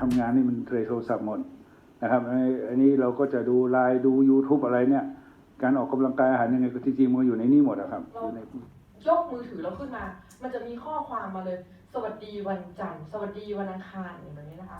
ทำงานนี่มันเทรโทรศัพท์หมดนะครับอันนี้นี่เราก็จะดูไลน์ดู YouTube อะไรเนี่ย การออกกำลังกายอาหารยังไงก็จริงๆมันอยู่ในนี้หมดอะครับอยู่ในยกมือถือเราขึ้นมา มันจะมีข้อความมาเลย สวัสดีวันจันทร์ สวัสดีวันอังคารอย่างเงี้นะคะ